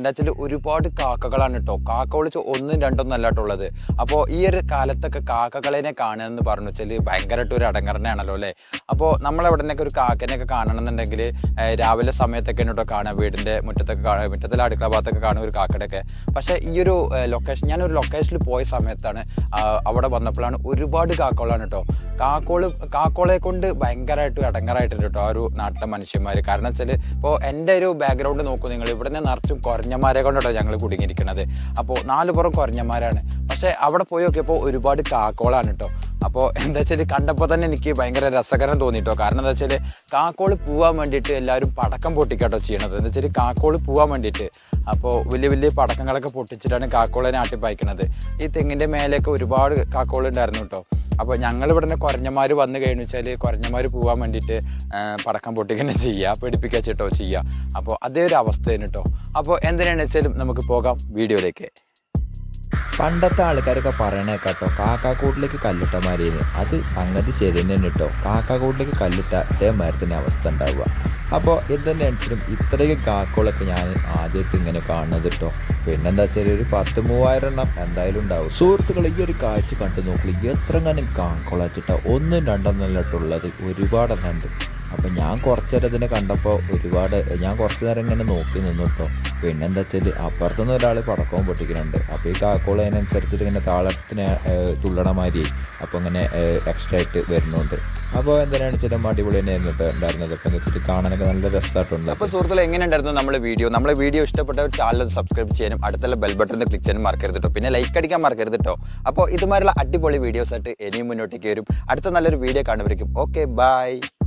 എന്താ വെച്ചാൽ ഒരുപാട് കാക്കകളാണ് കേട്ടോ കാക്ക വിളിച്ച് ഒന്നും രണ്ടൊന്നും അല്ലാട്ടുള്ളത്. അപ്പോൾ ഈ ഒരു കാലത്തൊക്കെ കാക്കകളെ കാണുക എന്ന് പറഞ്ഞു വെച്ചാൽ ഭയങ്കരമായിട്ട് ഒരു അടങ്ങറനാണല്ലോ അല്ലേ? അപ്പോൾ നമ്മളെവിടെയൊക്കെ ഒരു കാക്കനെയൊക്കെ കാണണമെന്നുണ്ടെങ്കിൽ രാവിലെ സമയത്തൊക്കെ കേട്ടോ കാണുക. വീടിന്റെ മുറ്റത്തൊക്കെ കാണുക. മുറ്റത്തിലെ അടുക്കള ഭാഗത്തൊക്കെ കാണുക ഒരു കാക്കയുടെയൊക്കെ പക്ഷേ ഈ ഒരു ലൊക്കേഷൻ ഞാനൊരു ലൊക്കേഷനിൽ പോയ സമയത്താണ് അവിടെ വന്നപ്പോഴാണ് ഒരുപാട് കാക്കകളാണ് കേട്ടോ കാക്കോൾ കാക്കോളെ കൊണ്ട് ഭയങ്കരമായിട്ട് അടങ്ങറായിട്ടുണ്ട് കേട്ടോ ആ ഒരു നാട്ടിലെ മനുഷ്യന്മാർ കാരണം വെച്ചാൽ ഇപ്പോൾ എന്റെ ഒരു ബാക്ക്ഗ്രൗണ്ട് നോക്കൂ നിങ്ങൾ ഇവിടെ നിന്ന് നിറച്ചും കുറഞ്ഞന്മാരെ കൊണ്ടാണ് ഞങ്ങൾ കുടുങ്ങിയിരിക്കുന്നത് അപ്പോൾ നാല് പുറം കുറഞ്ഞന്മാരാണ് പക്ഷേ അവിടെ പോയി നോക്കിയപ്പോൾ ഒരുപാട് കാക്കോളാണ് കേട്ടോ അപ്പോൾ എന്താ വെച്ചാൽ കണ്ടപ്പോൾ തന്നെ എനിക്ക് ഭയങ്കര രസകരം തോന്നിട്ടോ. കാരണം എന്താ വെച്ചാൽ കാക്കോൾ പോവാൻ വേണ്ടിയിട്ട് എല്ലാവരും പടക്കം പൊട്ടിക്കാട്ടോ ചെയ്യണത്. എന്താ വെച്ചാൽ കാക്കോൾ പോവാൻ വേണ്ടിയിട്ട്. അപ്പോൾ വലിയ വലിയ പടക്കങ്ങളൊക്കെ പൊട്ടിച്ചിട്ടാണ് കാക്കോളെ നാട്ടിൽ പായിക്കണത്. ഈ തെങ്ങിന്റെ മേലെയൊക്കെ ഒരുപാട് കാക്കോൾ ഉണ്ടായിരുന്നു കേട്ടോ അപ്പോൾ ഞങ്ങൾ ഇവിടെ നിന്ന് കുറഞ്ഞമാർ വന്നു കഴിഞ്ഞു വെച്ചാൽ കുറഞ്ഞമാർ പോകാൻ വേണ്ടിയിട്ട് പടക്കം പൊട്ടിക്കന്നെ ചെയ്യുക പേടിപ്പിക്കുക ചേട്ടോ ചെയ്യുക അപ്പോൾ അതേ ഒരു അവസ്ഥ തന്നെ കേട്ടോ അപ്പോൾ എന്തിനാണെന്ന് വെച്ചാലും നമുക്ക് പോകാം വീഡിയോയിലേക്ക്. പണ്ടത്തെ ആൾക്കാരൊക്കെ പറയണേ കേട്ടോ കാക്കാക്കൂട്ടിലേക്ക് കല്ലിട്ട മാതിരി അത് സംഗതി ശരി തന്നെ കേട്ടോ കാക്കാക്കൂട്ടിലേക്ക് കല്ലിട്ട അതേമാതിരി തന്നെ അവസ്ഥ ഉണ്ടാവുക. അപ്പോൾ ഇതന്നെയാണെങ്കിലും ഇത്രയും കാക്കകളൊക്കെ ഞാൻ ആദ്യമായിട്ട് ഇങ്ങനെ കാണുന്നത് കേട്ടോ. പിന്നെന്താ വെച്ചാൽ ഒരു പത്ത് മൂവായിരം എണ്ണം എന്തായാലും ഉണ്ടാവും. സുഹൃത്തുക്കൾ ഈ ഒരു കാഴ്ച കണ്ടു നോക്കി. എത്ര കാനം കാക്കോളച്ചിട്ട ഒന്നും രണ്ടെണ്ണല്ല ഉള്ളത്. ഒരുപാട് എണ്ണം ഉണ്ട് അപ്പം ഞാൻ കുറച്ചേരം ഇതിനെ കണ്ടപ്പോൾ ഒരുപാട് ഞാൻ കുറച്ച് നേരം ഇങ്ങനെ നോക്കി നിന്നു കേട്ടോ. പിന്നെ എന്താ വെച്ചാൽ അപ്പുറത്തുനിന്ന് ഒരാൾ പടക്കവും പൊട്ടിക്കുന്നുണ്ട്. അപ്പോൾ ഈ കാക്കോൾ അതിനനുസരിച്ചിട്ട് ഇങ്ങനെ താളത്തിന് തുള്ളണ മാതിരി അപ്പോൾ ഇങ്ങനെ എക്സ്ട്രാ ആയിട്ട് വരുന്നുണ്ട്. അപ്പോൾ എന്തിനാണ് വെച്ചാൽ അടിപൊളി തന്നെയായിരുന്നു കേട്ടോ ഉണ്ടായിരുന്നത്. അപ്പോൾ വെച്ചിട്ട് കാണാനൊക്കെ നല്ല രസമായിട്ടുണ്ട് അപ്പോൾ സുഹൃത്തുക്കളെ എങ്ങനെ ഉണ്ടായിരുന്നു നമ്മുടെ വീഡിയോ? നമ്മളെ വീഡിയോ ഇഷ്ടപ്പെട്ട ഒരു ചാനൽ സബ്സ്ക്രൈബ് ചെയ്യാനും അടുത്തുള്ള ബെൽ ബട്ടൺ ക്ലിക്ക് ചെയ്യാനും മറക്കരുത് കേട്ടോ പിന്നെ ലൈക്ക് അടിക്കാൻ മറക്കരുത് കേട്ടോ അപ്പോൾ ഇതുമാതിരിയുള്ള അടിപൊളി വീഡിയോസ് ആയിട്ട് ഇനിയും മുന്നോട്ടേക്ക് വരും. അടുത്ത നല്ലൊരു വീഡിയോ കാണുമായിരിക്കും ഓക്കെ ബൈ